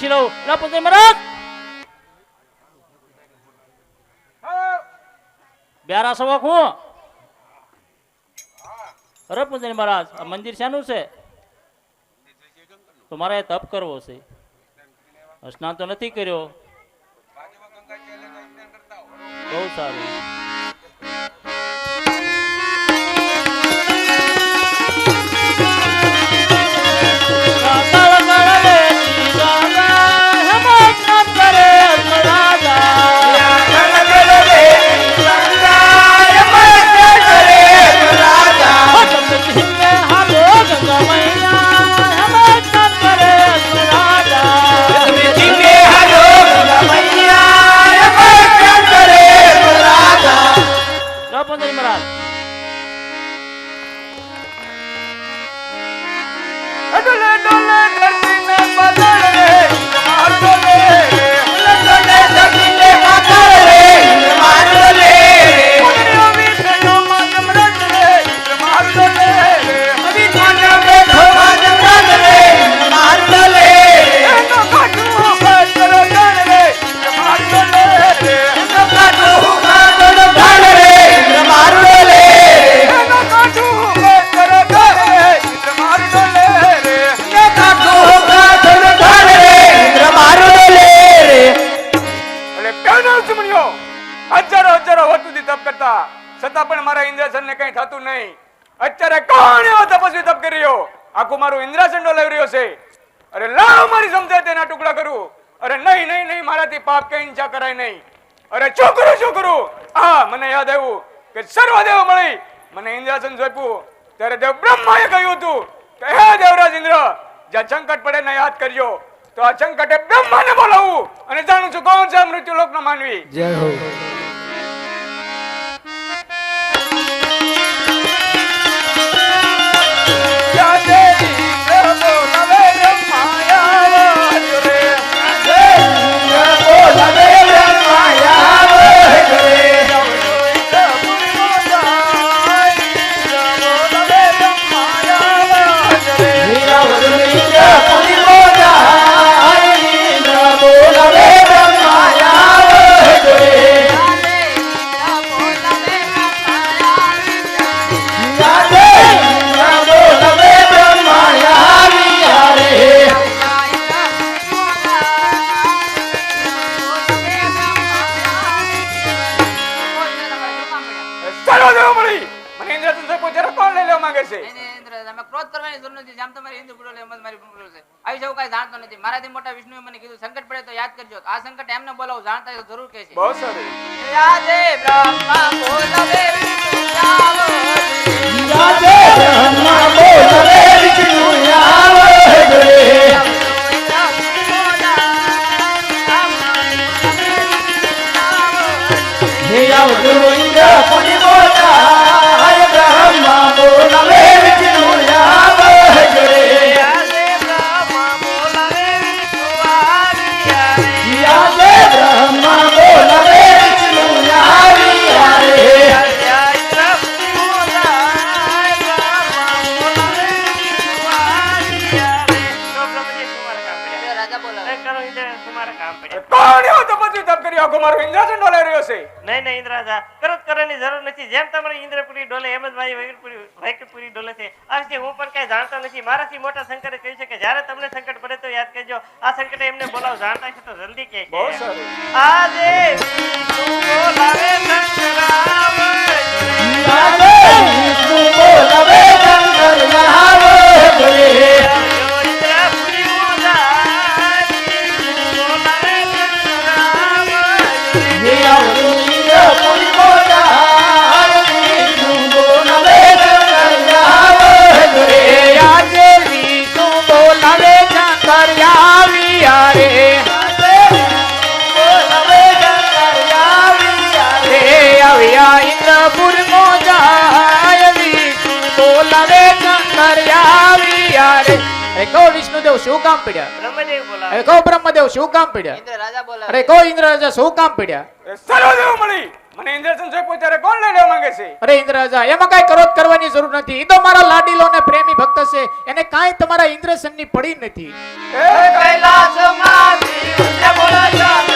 પૂછે મહારાજ બ્યારા સવક હું અરે પૂજન મહારાજ આ મંદિર શાનું છે તો મારે તપ કરવો છે સ્નાન તો નથી કર્યો બહુ સારું એટલે છતાં પણ મારા ઇન્દ્રાસનને કંઈ થતું નહીં. અત્યારે કોણ એવો તપસ્વી તપ કરી રહ્યો? આખું મારું ઇન્દ્રાસન ડોલાવી રહ્યો છે. અરે લાવ મારી સમજે તેના ટુકડા કરું. અરે નહીં નહીં નહીં, મારાથી પાપ કઈ ઈચ્છા કરાય નહીં. અરે છોકરું છોકરું, હા, મને યાદ આવ્યું કે સર્વદેવ મળી. મને ઇન્દ્રાસન સોંપ્યું. ત્યારે દેવ બ્રહ્માએ કહ્યું હતું કે, હે દેવરાજ ઇન્દ્ર, જ્યાં સંકટ પડે ને યાદ કરજો. તો આ સંકટે બ્રહ્માને બોલાવું અને જાણું છું કોણ છે મૃત્યુ લોકનો માનવી. યા વિષ્ણુએ મને કીધું સંકટ પડે તો યાદ કરજો. આ સંકટ એમને બોલાવું જાણતા તો જરૂર કે છે બહુ સારું. યાદે બ્રહ્મા બોલવે વિષ્ણુ આવો યાદે ડોલાવી નહીં નહીં ઇન્દ્રાજા કરત કરવાની જરૂર નથી. જેમ તમારી ઇન્દ્રપુરી ડોલે એમ જ મારી વૈકુંઠપુરી વૈકુંઠપુરી ડોલે છે. આજે હું પણ કઈ જાણતો નથી. મારાથી મોટા શંકરે કહ્યું છે કે જ્યારે તમને સંકટ પડે તો યાદ કરજો. આ સંકટે એમને બોલાવ. જાણતા છે તો જલ્દી કે બહુ સારું. આજે બોલાવે શંકરાવ પૂરનો જાયલી. બોલાવે કંકરિયાવી યારે. અરે કહો વિષ્ણુદેવ શું કામ પડ્યા? બ્રહ્મદેવ બોલાવે. અરે કહો બ્રહ્મદેવ શું કામ પડ્યા? ઇન્દ્ર રાજા બોલાવે. અરે કહો ઇન્દ્ર રાજા શું કામ પડ્યા? સર્વદેવ મળી. મને ઇન્દ્રસન જોઈ પોતારે કોણ લેવા માંગે છે? અરે ઇન્દ્રજા એમાં કઈ કરોત કરવાની જરૂર નથી. ઈ તો મારા લાડીલો ને પ્રેમી ભક્ત છે. એને કઈ તમારા ઇન્દ્રસનની પડી નથી. કૈલાસમાંથી બોલાયા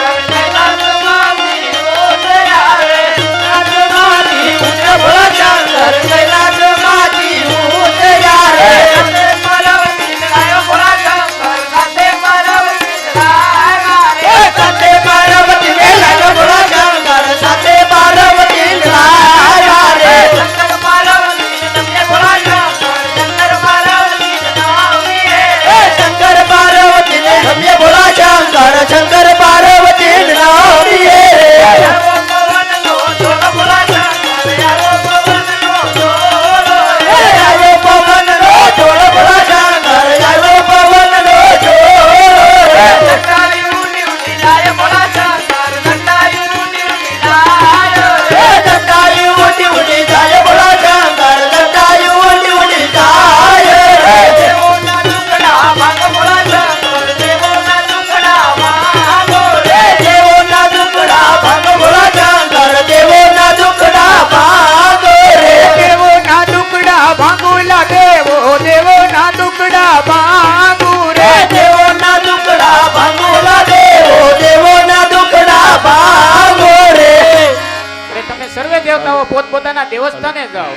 સર્વે દેવતાઓ પોતપોતાના દેવસ્થાને જાઓ.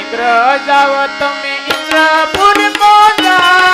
ઇન્દ્ર જાઓ તમે ઇન્દ્રપુરમાં જાઓ.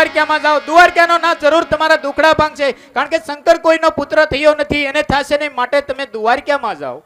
દ્વારકામાં જાઓ. દ્વારકાનો ના જરૂર તમારા દુખડા છે કારણ કે શંકર કોઈનો પુત્ર થયો નથી. એને થશે નહીં. માટે તમે દ્વારકામાં જાઓ.